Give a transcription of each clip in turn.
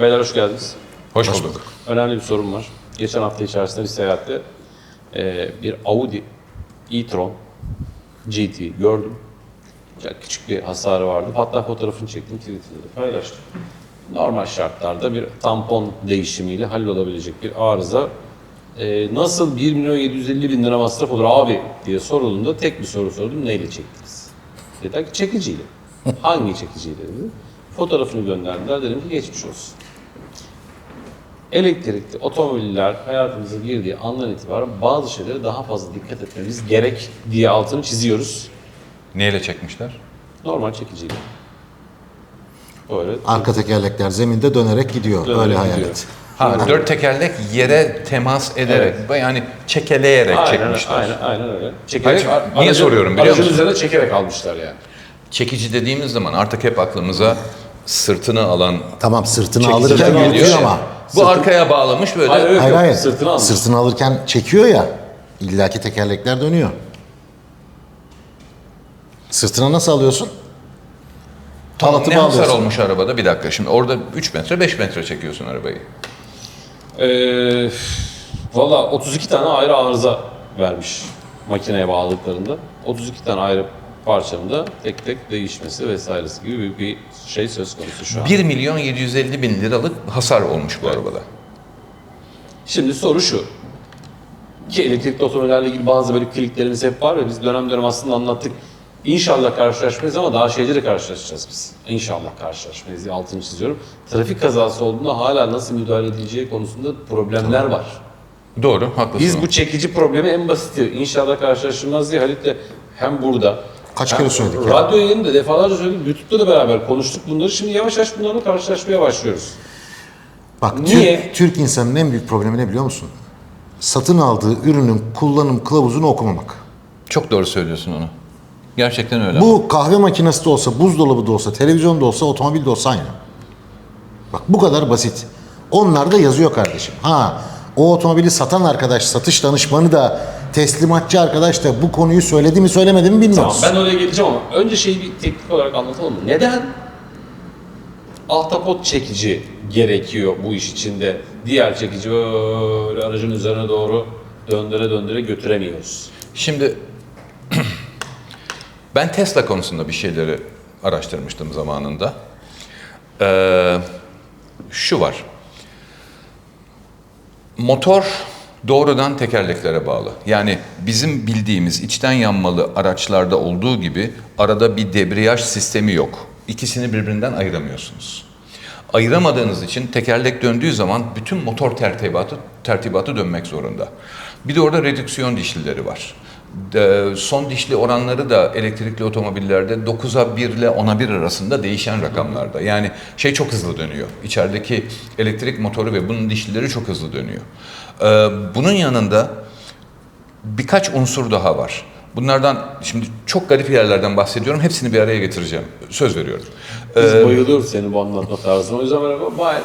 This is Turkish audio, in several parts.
Beyler hoş geldiniz. Hoş bulduk. Önemli bir sorun var. Geçen hafta içerisinde bir seyahatte e, bir Audi e-tron GT gördüm. Çok küçük bir hasarı vardı. Hatta fotoğrafını çektim, Twitter'da da paylaştım. Normal şartlarda bir tampon değişimiyle hallolabilecek bir arıza. E, nasıl 1 milyon 750 bin lira masraf olur abi diye sorulduğunda tek bir soru sordum. Neyle çektiniz? Dediler ki çekiciyle. Hangi çekiciyle dedi. Fotoğrafını gönderdiler. Dedim ki geçmiş olsun. Elektrikli otomobiller hayatımıza girdiği andan itibaren bazı şeylere daha fazla dikkat etmemiz gerek diye altını çiziyoruz. Neyle çekmişler? Normal çekiciyle. Böyle Arka tekerlekler zeminde dönerek gidiyor. Dönerek Öyle hayal gidiyor. et. Ha, dört tekerlek yere temas ederek, yani çekeleyerek aynen, çekmişler. aynen, aynen öyle. Çekerek, Hayır, niye soruyorum biliyor aracın musun? üzerine çekerek almışlar yani. Çekici dediğimiz zaman artık hep aklımıza sırtını alan Tamam sırtını çekici alırken geliyor yürütüyor ya. ama. Bu arkaya bağlamış böyle. Hayır, yok, Hayır yok. hayır. Sırtını almış. Sırtını alırken çekiyor ya. illaki tekerlekler dönüyor. Sırtına nasıl alıyorsun? Tamam, Halatı ne hasar bağlıyorsun. olmuş arabada? Bir dakika şimdi orada 3 metre 5 metre çekiyorsun arabayı. Ee, Valla 32 tane ayrı arıza vermiş makineye bağladıklarında. 32 tane ayrı parçanın da tek tek değişmesi vesairesi gibi bir şey söz konusu şu an. 1 milyon 750 bin liralık hasar olmuş bu arabada. Şimdi soru şu. Ki elektrikli otomobillerle ilgili bazı böyle kliklerimiz hep var ve biz dönem dönem aslında anlattık. İnşallah karşılaşmayız ama daha şeyleri karşılaşacağız biz. İnşallah karşılaşmayız diye altını çiziyorum. Trafik kazası olduğunda hala nasıl müdahale edileceği konusunda problemler var. Doğru, haklısın. Biz bu çekici problemi en basiti inşallah karşılaşılmaz diye Halit'le hem burada Kaç kere söyledik ya? Radyo yayınında defalarca söyledik. YouTube'da da beraber konuştuk bunları. Şimdi yavaş yavaş bunlarla karşılaşmaya başlıyoruz. Bak Niye? Türk, Türk insanın en büyük problemi ne biliyor musun? Satın aldığı ürünün kullanım kılavuzunu okumamak. Çok doğru söylüyorsun onu. Gerçekten öyle. Bu kahve makinesi de olsa, buzdolabı da olsa, televizyon da olsa, otomobil de olsa aynı. Bak bu kadar basit. Onlar da yazıyor kardeşim. Ha o otomobili satan arkadaş, satış danışmanı da, teslimatçı arkadaş da bu konuyu söyledi mi söylemedi mi Tamam bilmiyoruz. ben oraya geleceğim ama önce şeyi bir teknik olarak anlatalım mı? Neden ahtapot çekici gerekiyor bu iş içinde? Diğer çekici böyle aracın üzerine doğru döndüre döndüre götüremiyoruz. Şimdi ben Tesla konusunda bir şeyleri araştırmıştım zamanında. Ee, şu var. Motor doğrudan tekerleklere bağlı. Yani bizim bildiğimiz içten yanmalı araçlarda olduğu gibi arada bir debriyaj sistemi yok. İkisini birbirinden ayıramıyorsunuz. Ayıramadığınız için tekerlek döndüğü zaman bütün motor tertibatı tertibatı dönmek zorunda. Bir de orada redüksiyon dişlileri var. De- son dişli oranları da elektrikli otomobillerde 9'a 1 ile 10'a 1 arasında değişen rakamlarda. Yani şey çok hızlı dönüyor. İçerideki elektrik motoru ve bunun dişlileri çok hızlı dönüyor. Ee, bunun yanında birkaç unsur daha var. Bunlardan şimdi çok garip yerlerden bahsediyorum. Hepsini bir araya getireceğim. Söz veriyorum. Biz bayılıyoruz senin bu anlatma tarzına. O yüzden ben bayağı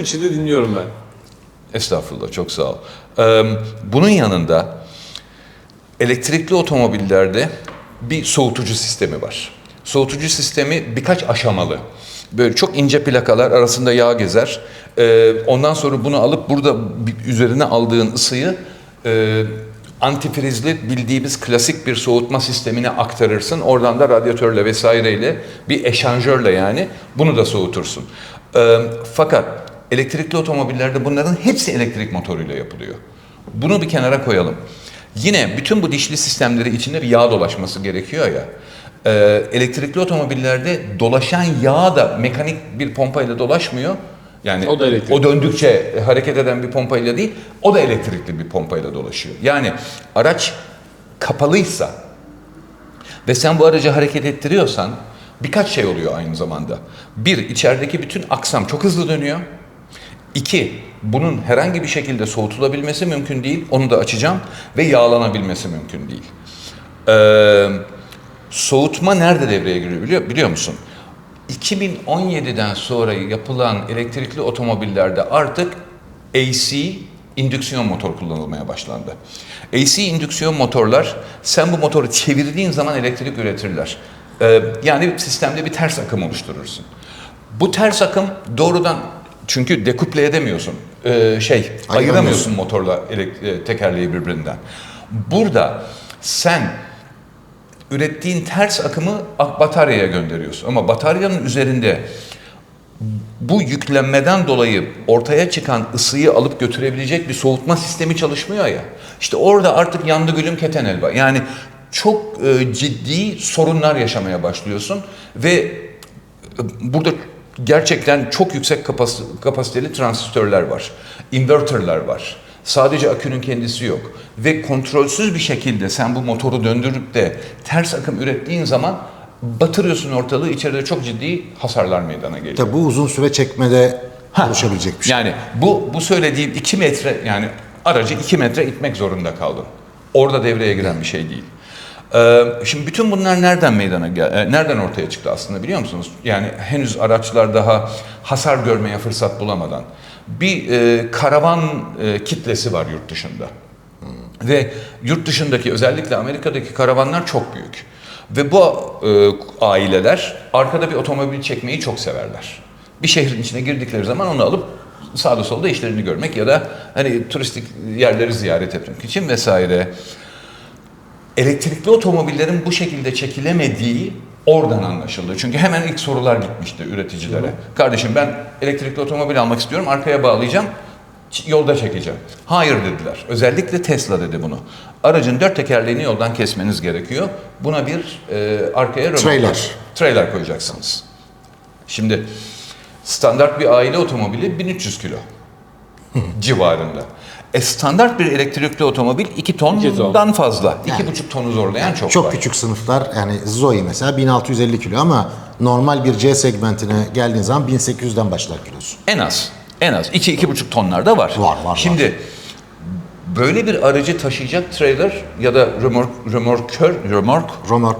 içinde dinliyorum ben. Estağfurullah çok sağ ol. Ee, bunun yanında elektrikli otomobillerde bir soğutucu sistemi var. Soğutucu sistemi birkaç aşamalı. Böyle çok ince plakalar arasında yağ gezer. Ee, ondan sonra bunu alıp burada üzerine aldığın ısıyı e, antifrizli bildiğimiz klasik bir soğutma sistemine aktarırsın. Oradan da radyatörle vesaireyle bir eşanjörle yani bunu da soğutursun. Ee, fakat elektrikli otomobillerde bunların hepsi elektrik motoruyla yapılıyor. Bunu bir kenara koyalım. Yine bütün bu dişli sistemleri içinde bir yağ dolaşması gerekiyor ya. Ee, elektrikli otomobillerde dolaşan yağ da mekanik bir pompayla dolaşmıyor. Yani O da elektrik. o döndükçe hareket eden bir pompayla değil, o da elektrikli bir pompayla dolaşıyor. Yani araç kapalıysa ve sen bu aracı hareket ettiriyorsan birkaç şey oluyor aynı zamanda. Bir, içerideki bütün aksam çok hızlı dönüyor. İki, bunun herhangi bir şekilde soğutulabilmesi mümkün değil. Onu da açacağım. Ve yağlanabilmesi mümkün değil. Ee, soğutma nerede devreye giriyor biliyor, biliyor musun? 2017'den sonra yapılan elektrikli otomobillerde artık AC indüksiyon motor kullanılmaya başlandı. AC indüksiyon motorlar sen bu motoru çevirdiğin zaman elektrik üretirler. Ee, yani sistemde bir ters akım oluşturursun. Bu ters akım doğrudan Çünkü dekuple edemiyorsun. Ee, şey, ayıramıyorsun motorla e, tekerleği birbirinden. Burada sen ürettiğin ters akımı ak- bataryaya gönderiyorsun. Ama bataryanın üzerinde bu yüklenmeden dolayı ortaya çıkan ısıyı alıp götürebilecek bir soğutma sistemi çalışmıyor ya. İşte orada artık yandı gülüm keten elba. Yani çok e, ciddi sorunlar yaşamaya başlıyorsun ve e, burada gerçekten çok yüksek kapas- kapasiteli transistörler var. Inverterler var. Sadece akünün kendisi yok. Ve kontrolsüz bir şekilde sen bu motoru döndürüp de ters akım ürettiğin zaman batırıyorsun ortalığı. içeride çok ciddi hasarlar meydana geliyor. Tabi bu uzun süre çekmede oluşabilecek bir şey. Yani bu bu söylediğim 2 metre yani aracı 2 metre itmek zorunda kaldım. Orada devreye giren bir şey değil. Ee, şimdi bütün bunlar nereden meydana gel e, nereden ortaya çıktı aslında biliyor musunuz? Yani henüz araçlar daha hasar görmeye fırsat bulamadan bir e, karavan e, kitlesi var yurt dışında. Ve yurt dışındaki özellikle Amerika'daki karavanlar çok büyük. Ve bu aileler arkada bir otomobil çekmeyi çok severler. Bir şehrin içine girdikleri zaman onu alıp sağda solda işlerini görmek ya da hani turistik yerleri ziyaret etmek için vesaire. Elektrikli otomobillerin bu şekilde çekilemediği oradan anlaşıldı. Çünkü hemen ilk sorular gitmişti üreticilere. Kardeşim ben elektrikli otomobil almak istiyorum, arkaya bağlayacağım, yolda çekeceğim. Hayır dediler. Özellikle Tesla dedi bunu. Aracın dört tekerleğini yoldan kesmeniz gerekiyor. Buna bir e, arkaya Trailer. trailer koyacaksınız. Şimdi standart bir aile otomobili 1300 kilo civarında. E standart bir elektrikli otomobil 2 tondan fazla. 2,5 tonu zorlayan çok, Çok var. küçük sınıflar yani Zoe mesela 1650 kilo ama normal bir C segmentine geldiğin zaman 1800'den başlar kilosu. En az. En az. 2-2,5 tonlar da var. Var, var, Şimdi böyle bir aracı taşıyacak trailer ya da römork, römorkör, römork, Romork.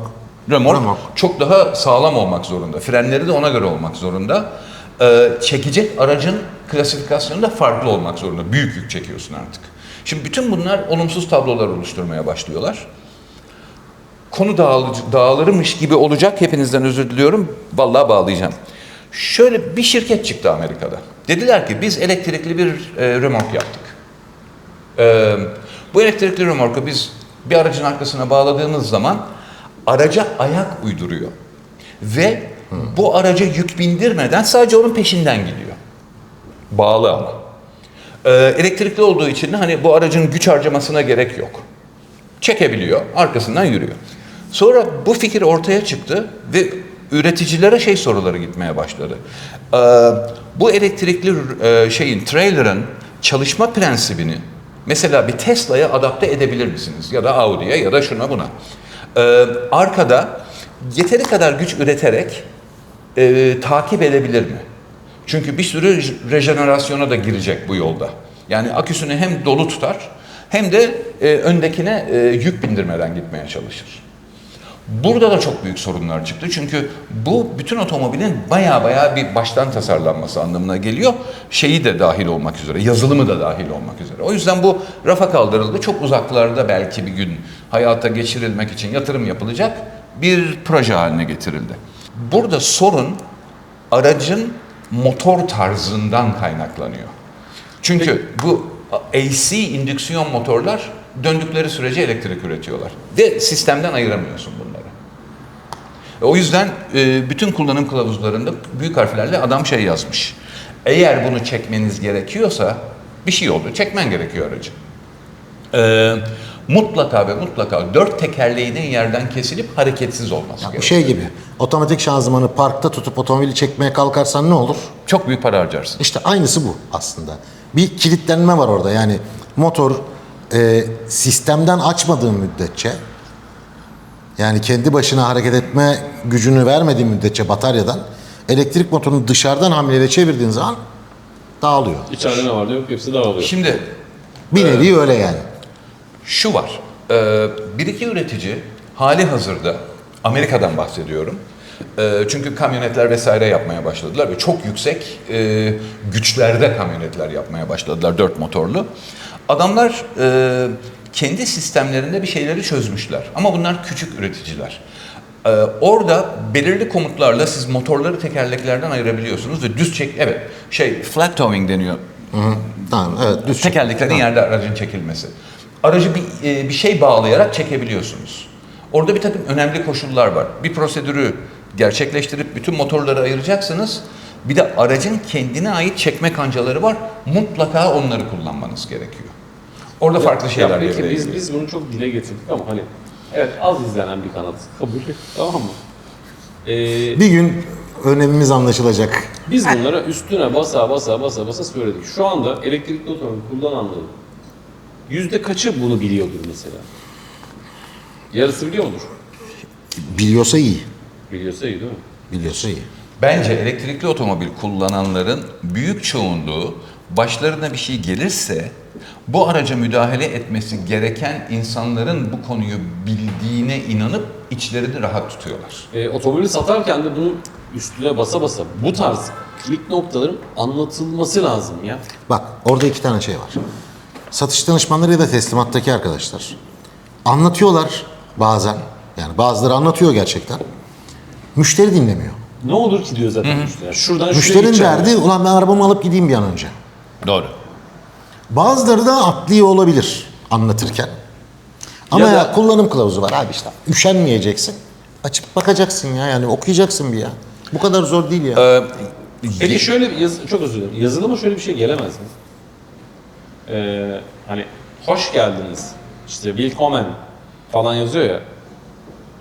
römork, Römork. çok daha sağlam olmak zorunda. Frenleri de ona göre olmak zorunda. Ee, çekecek aracın klasifikasyonu da farklı olmak zorunda. Büyük yük çekiyorsun artık. Şimdi bütün bunlar olumsuz tablolar oluşturmaya başlıyorlar. Konu dağılıcı, dağılırmış gibi olacak. Hepinizden özür diliyorum. Vallahi bağlayacağım. Şöyle bir şirket çıktı Amerika'da. Dediler ki biz elektrikli bir e, römork yaptık. Ee, bu elektrikli römorku biz bir aracın arkasına bağladığımız zaman araca ayak uyduruyor. Ve bu araca yük bindirmeden sadece onun peşinden gidiyor. Bağlı ama. Ee, elektrikli olduğu için de hani bu aracın güç harcamasına gerek yok. Çekebiliyor, arkasından yürüyor. Sonra bu fikir ortaya çıktı ve üreticilere şey soruları gitmeye başladı. Ee, bu elektrikli e, şeyin, trailer'ın çalışma prensibini mesela bir Tesla'ya adapte edebilir misiniz? Ya da Audi'ye ya da şuna buna. Ee, arkada yeteri kadar güç üreterek e, takip edebilir mi? Çünkü bir sürü rejenerasyona da girecek bu yolda. Yani aküsünü hem dolu tutar hem de e, öndekine e, yük bindirmeden gitmeye çalışır. Burada da çok büyük sorunlar çıktı. Çünkü bu bütün otomobilin baya baya bir baştan tasarlanması anlamına geliyor. Şeyi de dahil olmak üzere, yazılımı da dahil olmak üzere. O yüzden bu rafa kaldırıldı. Çok uzaklarda belki bir gün hayata geçirilmek için yatırım yapılacak bir proje haline getirildi. Burada sorun aracın motor tarzından kaynaklanıyor. Çünkü bu AC indüksiyon motorlar döndükleri sürece elektrik üretiyorlar. Ve sistemden ayıramıyorsun bunları. O yüzden e, bütün kullanım kılavuzlarında büyük harflerle adam şey yazmış. Eğer bunu çekmeniz gerekiyorsa bir şey oldu. Çekmen gerekiyor aracı. E, mutlaka ve mutlaka dört tekerleğinin yerden kesilip hareketsiz olması Bu gerekiyor. şey gibi otomatik şanzımanı parkta tutup otomobili çekmeye kalkarsan ne olur? Çok büyük para harcarsın. İşte aynısı bu aslında. Bir kilitlenme var orada yani motor e, sistemden açmadığın müddetçe yani kendi başına hareket etme gücünü vermediğin müddetçe bataryadan elektrik motorunu dışarıdan hamleyle çevirdiğin zaman dağılıyor. İçeride ne var diyor, hepsi dağılıyor. Şimdi Bir nevi öyle yani. Şu var. e, bir iki üretici hali hazırda Amerika'dan bahsediyorum. E, çünkü kamyonetler vesaire yapmaya başladılar ve çok yüksek e, güçlerde kamyonetler yapmaya başladılar dört motorlu. Adamlar e, kendi sistemlerinde bir şeyleri çözmüşler ama bunlar küçük üreticiler. Ee, orada belirli komutlarla siz motorları tekerleklerden ayırabiliyorsunuz ve düz çek evet şey flat towing deniyor. Tamam evet düz çek. Tekerleklerin yerde aracın çekilmesi. Aracı bir, e, bir şey bağlayarak çekebiliyorsunuz. Orada bir takım önemli koşullar var. Bir prosedürü gerçekleştirip bütün motorları ayıracaksınız. Bir de aracın kendine ait çekme kancaları var. Mutlaka onları kullanmanız gerekiyor. Orada farklı şeyler ya peki biz, biz bunu çok dile getirdik ama hani evet az izlenen bir kanat. Kabul. tamam mı? Ee, Bir gün önemimiz anlaşılacak. biz bunlara üstüne basa basa basa basa söyledik. Şu anda elektrikli otomobil kullananların yüzde kaçı bunu biliyordur mesela? Yarısı biliyor mudur? Biliyorsa iyi. Biliyorsa iyi değil mi? Biliyorsa iyi. Bence elektrikli otomobil kullananların büyük çoğunluğu başlarına bir şey gelirse bu araca müdahale etmesi gereken insanların bu konuyu bildiğine inanıp içlerini rahat tutuyorlar. E, otomobili satarken de bunun üstüne basa basa bu tarz kilit noktaların anlatılması lazım ya. Bak orada iki tane şey var. Satış danışmanları ya da teslimattaki arkadaşlar anlatıyorlar bazen. Yani bazıları anlatıyor gerçekten. Müşteri dinlemiyor. Ne olur ki diyor zaten müşteri. Şuradan şuraya Müşterinin gideceğim. derdi ulan ben arabamı alıp gideyim bir an önce. Doğru. Bazıları da atlıyor olabilir anlatırken. Ama Ya ya, da- kullanım kılavuzu var abi işte. Üşenmeyeceksin. Açıp bakacaksın ya yani okuyacaksın bir ya. Bu kadar zor değil ya. Ee, Peki şöyle bir yaz- çok özür dilerim. Yazılıma şöyle bir şey gelemez mi? Ee, hani hoş geldiniz. işte willkommen falan yazıyor ya.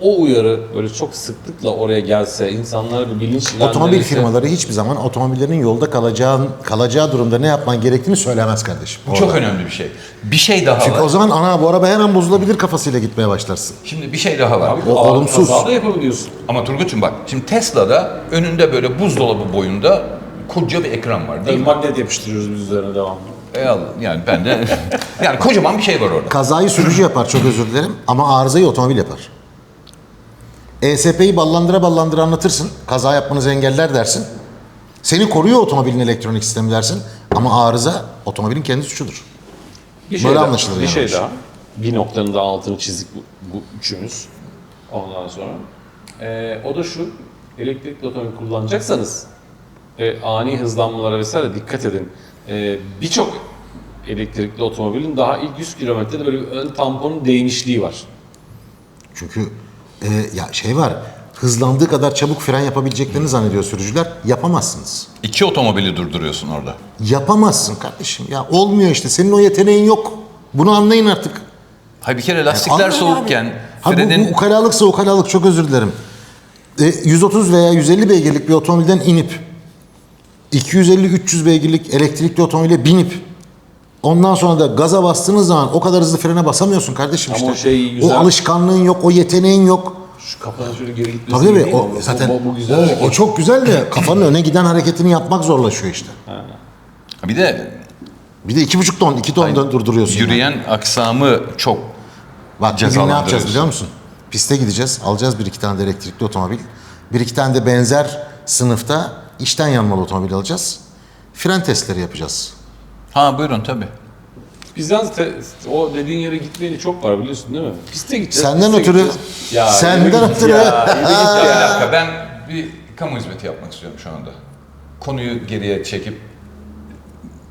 O uyarı böyle çok sıklıkla oraya gelse, insanlara bir bilinç Otomobil ilerlenirse- firmaları hiçbir zaman otomobillerinin yolda kalacağın, kalacağı durumda ne yapman gerektiğini söylemez kardeşim. bu çok önemli bir şey. Bir şey daha Çünkü var. o zaman ana bu araba her an bozulabilir kafasıyla gitmeye başlarsın. Şimdi bir şey daha var. Abi, O olumsuz. Kaza da yapabiliyorsun. Ama Turgut'cum bak şimdi Tesla'da önünde böyle buzdolabı boyunda koca bir ekran var değil mi? Magnet yapıştırıyoruz biz üzerine devamlı. Allah, yani ben de yani kocaman bir şey var orada. Kazayı sürücü yapar çok özür dilerim ama arızayı otomobil yapar. ESP'yi ballandıra ballandıra anlatırsın. Kaza yapmanızı engeller dersin. Seni koruyor otomobilin elektronik sistemi dersin. Ama arıza otomobilin kendi suçudur. Bir Böyle daha- anlaşılır Bir yani şey daha. Bir noktanın da altını çizdik bu, bu üçümüz. Ondan sonra. Ee, o da şu. Elektrikli otomobil kullanacaksanız e, ani hızlanmalara vesaire dikkat edin. E, Birçok elektrikli otomobilin daha ilk 100 kilometrede böyle bir ön tamponun değmişliği var. Çünkü e, ya şey var. Hızlandığı kadar çabuk fren yapabileceklerini zannediyor sürücüler. Yapamazsınız. İki otomobili durduruyorsun orada. Yapamazsın kardeşim. Ya olmuyor işte. Senin o yeteneğin yok. Bunu anlayın artık. Hayır bir kere lastikler Anlayın abi. soğukken Ha, bu, bu ukalalıksa ukalalık çok özür dilerim. E, 130 veya 150 beygirlik bir otomobilden inip 250-300 beygirlik elektrikli otomobile binip ondan sonra da gaza bastığınız zaman o kadar hızlı frene basamıyorsun kardeşim Ama işte. o şey güzel. O alışkanlığın yok, o yeteneğin yok. Şu kafanın şöyle geri gitmesi Tabii tabii değil mi? o zaten bu, bu güzel. o, hareket. o çok güzel de kafanın öne giden hareketini yapmak zorlaşıyor işte. bir de Bir de iki buçuk ton, iki ton da durduruyorsun. yani. yürüyen aksamı çok Bak bir gün ne yapacağız cezalandırıyorsun. biliyor musun? Piste gideceğiz, alacağız bir iki tane de elektrikli otomobil. Bir iki tane de benzer sınıfta içten yanmalı otomobil alacağız. Fren testleri yapacağız. Ha buyurun tabii. Biz yalnız te- o dediğin yere gitmeyeli çok var biliyorsun değil mi? Piste gideceğiz. Senden piste ötürü- gideceğiz. Ya, senden yürü git ötürü- Ya, yürü git Ya, bir ya. dakika ben bir kamu hizmeti yapmak istiyorum şu anda. Konuyu geriye çekip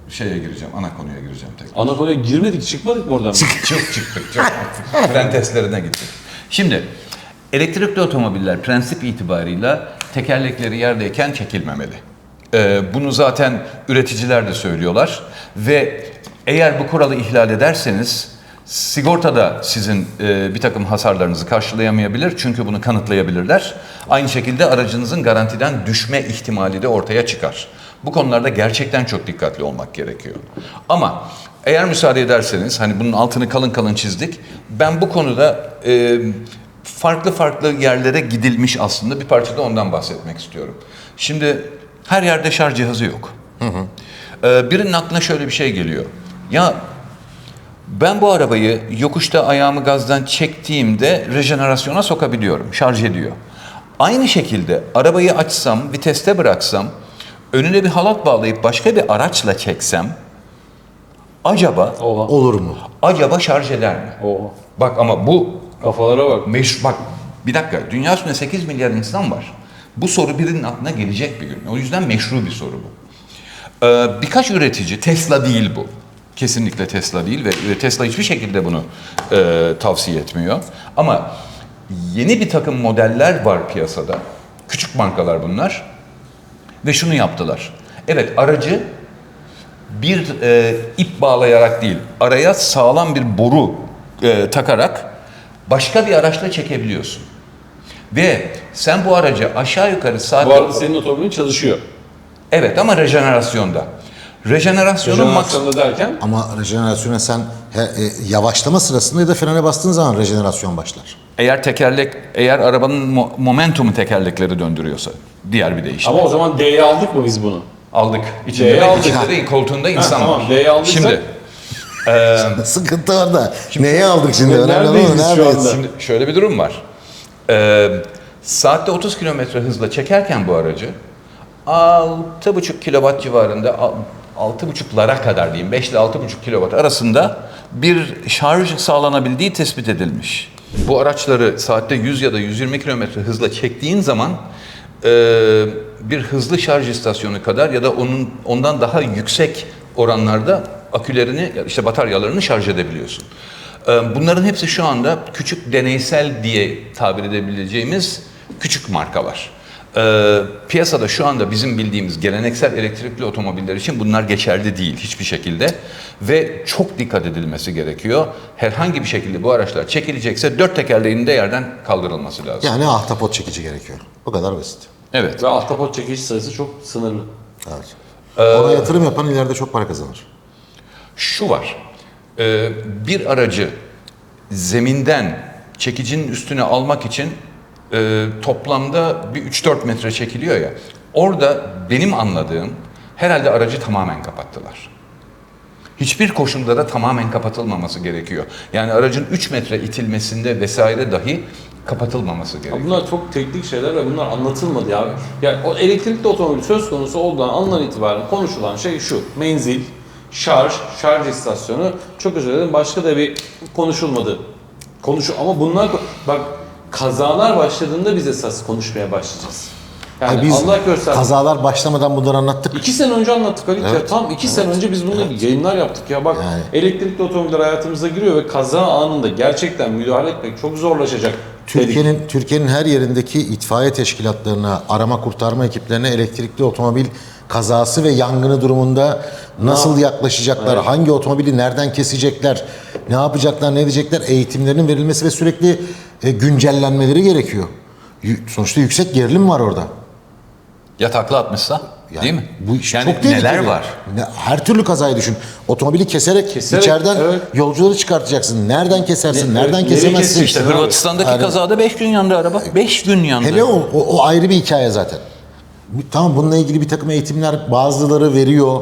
şeye gireceğim, ana konuya gireceğim tekrar. Ana konuya girmedik çıkmadık mı oradan? Çok çıktık, çok Fren testlerine gittik. Şimdi elektrikli otomobiller prensip itibarıyla tekerlekleri yerdeyken çekilmemeli. Ee, bunu zaten üreticiler de söylüyorlar ve eğer bu kuralı ihlal ederseniz sigorta da sizin e, bir takım hasarlarınızı karşılayamayabilir çünkü bunu kanıtlayabilirler. Aynı şekilde aracınızın garantiden düşme ihtimali de ortaya çıkar. Bu konularda gerçekten çok dikkatli olmak gerekiyor. Ama eğer müsaade ederseniz hani bunun altını kalın kalın çizdik. Ben bu konuda e, farklı farklı yerlere gidilmiş aslında bir parçada ondan bahsetmek istiyorum. Şimdi her yerde şarj cihazı yok. E, birinin aklına şöyle bir şey geliyor. Ya ben bu arabayı yokuşta ayağımı gazdan çektiğimde rejenerasyona sokabiliyorum, şarj ediyor. Aynı şekilde arabayı açsam, viteste bıraksam, önüne bir halat bağlayıp başka bir araçla çeksem, acaba, Oha. Olur mu? acaba şarj eder mi? Oha. Bak ama bu Kafalara bak. meş bak Bir dakika, dünya üstünde 8 milyar insan var. Bu soru birinin aklına gelecek bir gün. O yüzden meşru bir soru bu. Ee, birkaç üretici, Tesla değil bu. Kesinlikle Tesla değil ve Tesla hiçbir şekilde bunu e, tavsiye etmiyor. Ama yeni bir takım modeller var piyasada. Küçük markalar bunlar. Ve şunu yaptılar. Evet aracı bir e, ip bağlayarak değil, araya sağlam bir boru e, takarak başka bir araçla çekebiliyorsun. Ve sen bu aracı aşağı yukarı saatte... Bu arada senin otomobilin çalışıyor. Evet ama rejenerasyonda. Rejenerasyonun maks... Derken Ama rejenerasyona sen he- e, yavaşlama sırasında ya da frene bastığın zaman rejenerasyon başlar. Eğer tekerlek, eğer arabanın mo- momentumu tekerlekleri döndürüyorsa diğer bir değişim. ama o zaman D'ye aldık mı biz bunu? Aldık. İçinde, D'ye de, aldık. içinde de koltuğunda insan tamam, var. D'ye aldıysak- Şimdi, Sıkıntı orada. Neye aldık şimdi? Ne- Önemli olan neredeyiz o, biz şu neredeyiz? anda? Şimdi şöyle bir durum var. Ee, saatte 30 kilometre hızla çekerken bu aracı 6,5 kilowatt civarında al- 6,5'lara kadar diyeyim 5 ile 6,5 kilowatt arasında bir şarj sağlanabildiği tespit edilmiş. Bu araçları saatte 100 ya da 120 kilometre hızla çektiğin zaman e, bir hızlı şarj istasyonu kadar ya da onun ondan daha yüksek oranlarda akülerini işte bataryalarını şarj edebiliyorsun. Ee, Bunların hepsi şu anda küçük deneysel diye tabir edebileceğimiz küçük markalar. Ee, piyasada şu anda bizim bildiğimiz geleneksel elektrikli otomobiller için bunlar geçerli değil hiçbir şekilde ve çok dikkat edilmesi gerekiyor. Herhangi bir şekilde bu araçlar çekilecekse dört tekerleğinin de yerden kaldırılması lazım. Yani ahtapot çekici gerekiyor. Bu kadar basit. Evet. Ve ahtapot çekiş sayısı çok sınırlı. Evet. Ona yatırım yapan ileride çok para kazanır. Şu var. Ee, bir aracı zeminden çekicinin üstüne almak için e, toplamda bir 3-4 metre çekiliyor ya. Orada benim anladığım herhalde aracı tamamen kapattılar. Hiçbir koşulda da tamamen kapatılmaması gerekiyor. Yani aracın 3 metre itilmesinde vesaire dahi kapatılmaması Ya gerekiyor. bunlar çok teknik şeyler ve bunlar anlatılmadı ya. Yani o elektrikli otomobil söz konusu olduğundan andan itibaren konuşulan şey şu. Menzil, şarj, şarj istasyonu çok özür dilerim başka da bir konuşulmadı. Konuşu ama bunlar bak kazalar başladığında biz esas konuşmaya başlayacağız. Yani Ay biz Allah göster. kazalar başlamadan bunları anlattık. İki sene önce anlattık Halit ya. Tam iki sene önce biz bununla ilgili yayınlar yaptık ya. Bak Yani. elektrikli otomobiller hayatımıza giriyor ve kaza anında gerçekten müdahale etmek çok zorlaşacak. Türkiye'nin Türkiye'nin her yerindeki itfaiye teşkilatlarına, arama kurtarma ekiplerine elektrikli otomobil kazası ve yangını durumunda nasıl yaklaşacaklar, hangi otomobili nereden kesecekler, ne yapacaklar, ne edecekler eğitimlerinin verilmesi ve sürekli e, güncellenmeleri gerekiyor. Sonuçta yüksek gerilim var orada. Ya takla atmışsa Yani değil mi? Bu iş yani çok tehlikeli. neler var? Ne- Her türlü kazayı düşün. Otomobili keserek, Keserek, içeriden evet. yolcuları çıkartacaksın. Nereden kesersin, Ne- nereden evet, nereye kesemezsin. İşte. Hırvatistan'daki kazada 5 gün yandı araba. 5 gün yandı. Hele o, o, o ayrı bir hikaye zaten. Tamam bununla ilgili bir takım eğitimler bazıları veriyor.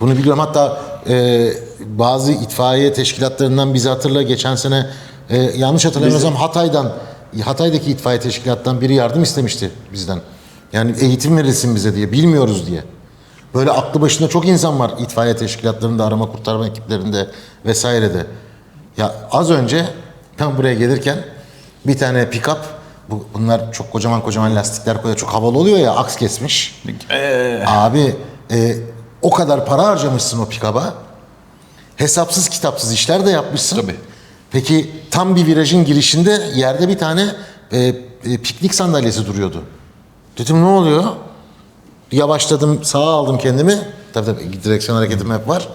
Bunu biliyorum hatta e, bazı itfaiye teşkilatlarından bizi hatırla geçen sene e, yanlış hatırlamıyorsam Hatay'dan Hatay'daki itfaiye teşkilattan biri yardım istemişti bizden. Yani eğitim verilsin bize diye bilmiyoruz diye. Böyle aklı başında çok insan var itfaiye teşkilatlarında, arama kurtarma ekiplerinde vesairede. Ya az önce ben buraya gelirken bir tane pick-up bu, bunlar çok kocaman kocaman lastikler koyuyor. Çok havalı oluyor ya aks kesmiş. Ee, Abi e, o kadar para harcamışsın o pick-up'a. Hesapsız kitapsız işler de yapmışsın. Tabii. Peki tam bir virajın girişinde yerde bir tane e, e, piknik sandalyesi duruyordu. Dedim ne oluyor? Yavaşladım, sağa aldım kendimi. Tabii tabii direksiyon hareketim hep var.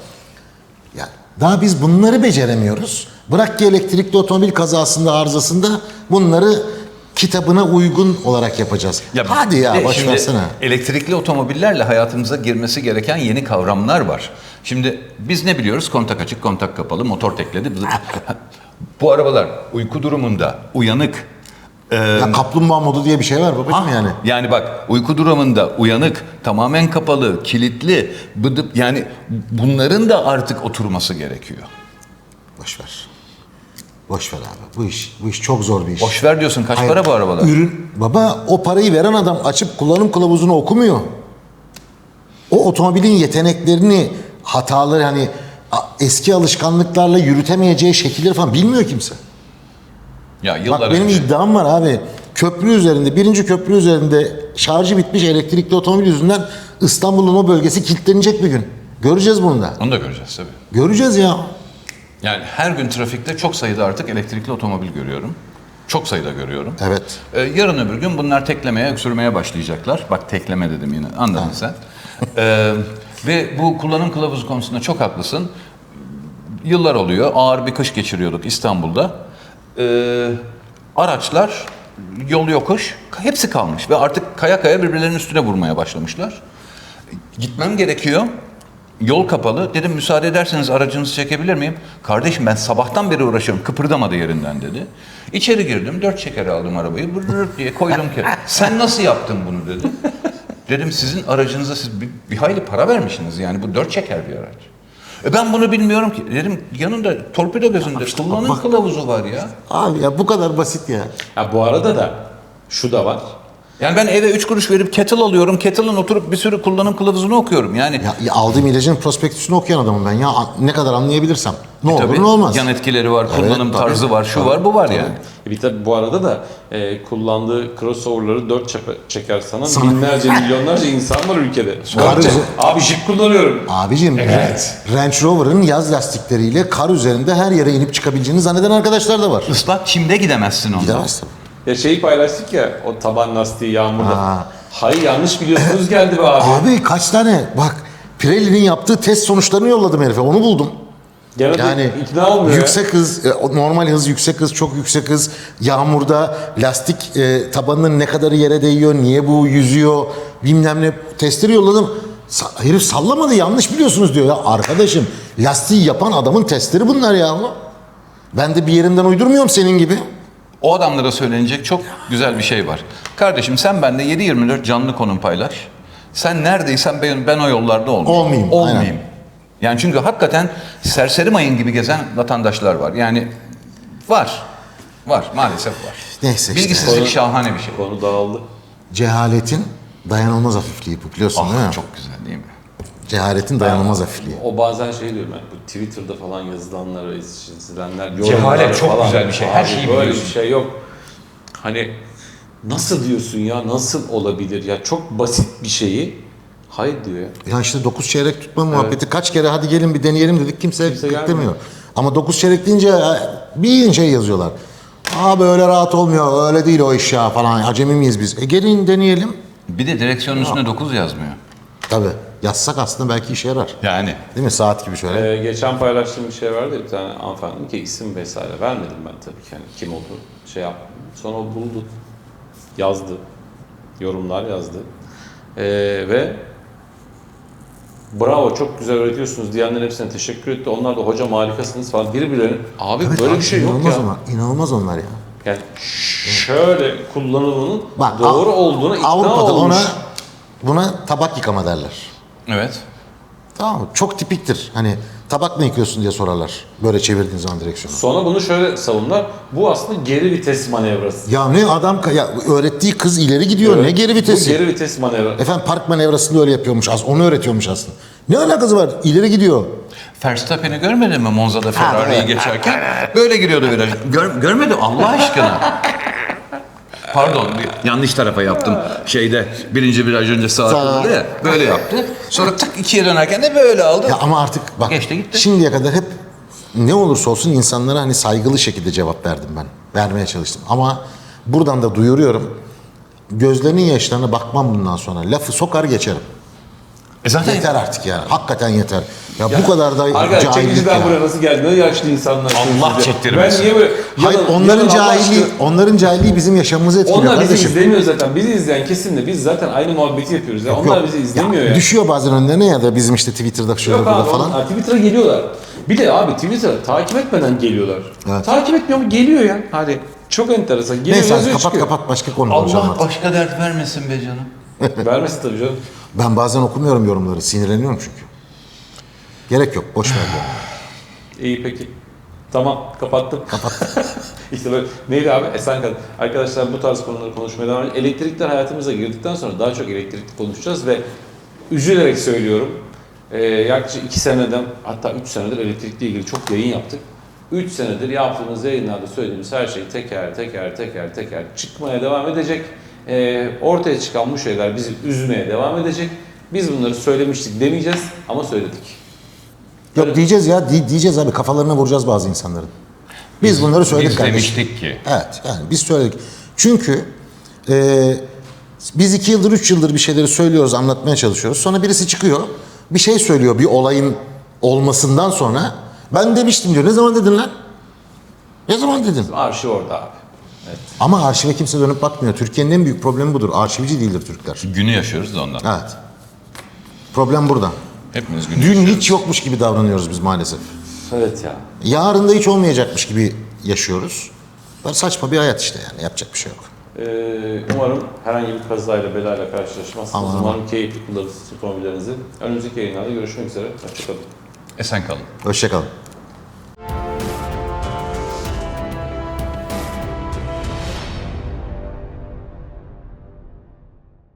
Ya daha biz bunları beceremiyoruz. Bırak ki elektrikli otomobil kazasında, arızasında bunları kitabına uygun olarak yapacağız. Hadi ya de boş şimdi versene. Elektrikli otomobillerle hayatımıza girmesi gereken yeni kavramlar var. Şimdi biz ne biliyoruz? Kontak açık, kontak kapalı, motor tekledi. Bu arabalar uyku durumunda uyanık. e, Ya kaplumbağa modu diye bir şey var babacığım ah, yani. Yani bak uyku durumunda uyanık, tamamen kapalı, kilitli, bıdıp yani bunların da artık oturması gerekiyor. Boş ver. Boş ver abi. Bu iş bu iş çok zor bir iş. Boş ver diyorsun kaç Hayır, para bu arabalar? Ürün baba o parayı veren adam açıp kullanım kılavuzunu okumuyor. O otomobilin yeteneklerini, hataları hani eski alışkanlıklarla yürütemeyeceği şekilleri falan bilmiyor kimse. Ya yıllar Bak benim önce. iddiam var abi. köprü üzerinde, birinci köprü üzerinde şarjı bitmiş elektrikli otomobil yüzünden İstanbul'un o bölgesi kilitlenecek bir gün. Göreceğiz bunu da. Onu da göreceğiz tabii. Göreceğiz ya. Yani her gün trafikte çok sayıda artık elektrikli otomobil görüyorum. Çok sayıda görüyorum. Evet. Ee, yarın öbür gün bunlar teklemeye, öksürmeye başlayacaklar. Bak tekleme dedim yine, anladın sen. Ee, ve bu kullanım kılavuzu konusunda çok haklısın. Yıllar oluyor, ağır bir kış geçiriyorduk İstanbul'da. Ee, araçlar, yol yokuş, hepsi kalmış. Ve artık kaya kaya birbirlerinin üstüne vurmaya başlamışlar. Gitmem gerekiyor. Yol kapalı. Dedim müsaade ederseniz aracınızı çekebilir miyim? Kardeşim ben sabahtan beri uğraşıyorum. Kıpırdamadı yerinden dedi. İçeri girdim. Dört çeker aldım arabayı. Bırrrt diye koydum ki. Sen nasıl yaptın bunu dedi. Dedim sizin aracınıza siz bir, bir hayli para vermişsiniz. Yani bu dört çeker bir araç. E ben bunu bilmiyorum ki. Dedim yanında torpido gözünde kullanım bak- kılavuzu var ya. Abi ya bu kadar basit ya. Ha, bu arada da şu da var. Yani ben eve üç kuruş verip kettle alıyorum. Kettle'ın oturup bir sürü kullanım kılavuzunu okuyorum. Yani Ya, ya aldığım ilacın prospektüsünü okuyan adamım ben ya. A- Ne kadar anlayabilirsem. Ne olur tabii ne olmaz. yan etkileri var, Evet, kullanım tabii. tarzı var, şu var, bu var yani. E Bir tabi bu arada da e, kullandığı crossover'ları dört çepe- çeker Sana- binlerce milyonlarca insan var ülkede. Var Dört? Abi jip kullanıyorum. Abicim Range Rover'ın yaz lastikleriyle kar üzerinde her yere inip çıkabileceğini zanneden arkadaşlar da var. Islak çimde gidemezsin ondan. Gidemez tabii. Ya şeyi paylaştık ya o taban lastiği yağmurda. Ha. Hayır yanlış biliyorsunuz geldi be abi. Abi kaç tane bak Pirelli'nin yaptığı test sonuçlarını yolladım herife onu buldum. Gene Yani ikna olmuyor. yüksek hız, e, normal hız, yüksek hız, çok yüksek hız. Yağmurda lastik e, tabanının ne kadarı yere değiyor, niye bu yüzüyor, bilmem ne testleri yolladım. Sa- herif sallamadı yanlış biliyorsunuz diyor ya. Arkadaşım lastiği yapan adamın testleri bunlar ya. Ben de bir yerinden uydurmuyorum senin gibi. O adamlara söylenecek çok güzel bir şey var. Kardeşim sen bende 7-24 canlı konum paylaş. Sen neredeysen ben, ben o yollarda olmayayım. Olmayayım, Olmayayım. aynen. Yani çünkü hakikaten serseri mayın gibi gezen vatandaşlar var. Yani var. Var maalesef var. Neyse işte. Bilgisizlik şahane bir şey. Konu dağıldı. Cehaletin dayanılmaz hafifliği bu biliyorsun değil mi? Ah, çok güzel değil mi? Cehaletin dayanılmaz hafifliği. O bazen şey diyorum ben bu Twitter'da falan yazılanlar, izlenenler, Cehalet yorumlar çok falan. güzel bir şey, her Abi şeyi böyle biliyorsun. bir şey yok. Hani nasıl diyorsun ya nasıl olabilir ya çok basit bir şeyi hayır diyor ya. Ya işte 9 çeyrek tutma muhabbeti kaç kere hadi gelin bir deneyelim dedik kimse, Kimse gelmiyor. Ama 9 çeyrek deyince e, bir şey yazıyorlar. Abi öyle rahat olmuyor öyle değil o iş ya falan acemi miyiz biz? E gelin deneyelim. Bir de direksiyonun üstüne 9 yazmıyor. Tabi yazsak aslında belki işe yarar. Yani. Değil mi saat gibi şöyle. Ee, geçen paylaştığım bir şey vardı bir tane hanımefendi ki isim vesaire vermedim ben tabii ki. Yani kim olduğu şey yaptım. Sonra o buldu. Yazdı. Yorumlar yazdı. Ee, ve bravo çok güzel öğretiyorsunuz diyenlerin hepsine teşekkür etti. Onlar da hocam harikasınız falan. Birbirlerine abi Evet, böyle abi, bir şey yok inanılmaz ya. Onlar, inanılmaz onlar ya. Yani şöyle kullanımının Bak, doğru Av- olduğuna ikna Avrupa'da olmuş. ona buna tabak yıkama derler. Evet. Tamam mı? Çok tipiktir. Hani tabak mı yıkıyorsun diye sorarlar. Böyle çevirdiğin zaman direksiyonu. Sonra bunu şöyle savunlar. Bu aslında geri vites manevrası. Ya ne adam ka- ya öğrettiği kız ileri gidiyor ne geri Bu vitesi. geri vites manevrası. Efendim park manevrasında öyle yapıyormuş. Az onu öğretiyormuş aslında. Ne alakası var? İleri gidiyor. Verstappen'i görmedin mi Monza'da Ferrari'yi evet. geçerken? Böyle giriyordu viraj. Gör, görmedim Allah aşkına. Pardon yanlış tarafa yaptım. Şeyde birinci viraj önce sağa Sağa. kırıldı ya. Böyle yaptı. Sonra tık ikiye dönerken de böyle aldı. Ya ama artık bak Geçti gitti. şimdiye kadar hep ne olursa olsun insanlara hani saygılı şekilde cevap verdim ben. Vermeye çalıştım. Ama buradan da duyuruyorum. Gözlerinin yaşlarına bakmam bundan sonra. Lafı sokar geçerim. E zaten Yeter artık yani. Hakikaten yeter. Ya, bu kadar da Arkadaş cahillik çekiciden ya. buraya nasıl geldi? Ne yaşlı insanlar. Allah de. çektirmesin. Ben niye böyle... Hayır Yalan- onların yalan Allah cahilliği, aşkına. onların cahilliği bizim yaşamımızı etkiliyor Onlar bizi kardeşim. izlemiyor zaten. Bizi izleyen kesimle biz zaten aynı muhabbeti yapıyoruz. Ya. Yok, Onlar yok. bizi izlemiyor ya. Düşüyor bazen önlerine ya da bizim işte Twitter'da şöyle Yok burada abi falan. onlar Twitter'a geliyorlar. Bir de abi Twitter'a takip etmeden geliyorlar. Evet. Takip etmiyor mu? Geliyor ya. Hadi. Çok enteresan. Geliyor Neyse yazıyor kapat çıkıyor. kapat başka konu konuşalım Allah artık. başka dert vermesin be canım. Vermesin tabii canım. Ben bazen okumuyorum yorumları. Sinirleniyorum çünkü. Gerek yok. Boş ver. İyi peki. Tamam kapattım. Kapattım. işte böyle neydi abi? Esen kal. Arkadaşlar bu tarz konuları konuşmaya devam edelim. Elektrikler hayatımıza girdikten sonra daha çok elektrikli konuşacağız ve üzülerek söylüyorum. Ee, yaklaşık iki seneden hatta üç senedir elektrikle ilgili çok yayın yaptık. 3 senedir yaptığımız yayınlarda söylediğimiz her şey teker teker teker teker çıkmaya devam edecek. Ee, ortaya çıkan bu şeyler bizi üzmeye devam edecek. Biz bunları söylemiştik demeyeceğiz ama söyledik. Yok diyeceğiz ya di- diyeceğiz abi kafalarına vuracağız bazı insanların. Biz bunları söyledik Biz kardeşim. demiştik ki. Evet yani biz söyledik. Çünkü e, biz iki yıldır üç yıldır bir şeyleri söylüyoruz anlatmaya çalışıyoruz. Sonra birisi çıkıyor bir şey söylüyor bir olayın olmasından sonra ben demiştim diyor. Ne zaman dedin lan? Ne zaman dedin? Arşiv orada abi. Evet. Ama arşive kimse dönüp bakmıyor. Türkiye'nin en büyük problemi budur. Arşivci değildir Türkler. Günü yaşıyoruz da ondan. Evet. Problem burada. Hepimiz günü Dün yaşıyoruz. hiç yokmuş gibi davranıyoruz biz maalesef. Evet ya. Yarın da hiç olmayacakmış gibi yaşıyoruz. Böyle saçma bir hayat işte yani yapacak bir şey yok. Ee, umarım herhangi bir kazayla belayla karşılaşmazsınız. Aman aman. Umarım keyifli kullanırsınız otomobillerinizi. Önümüzdeki yayınlarda görüşmek üzere. Hoşçakalın. Esen kalın. Hoşçakalın.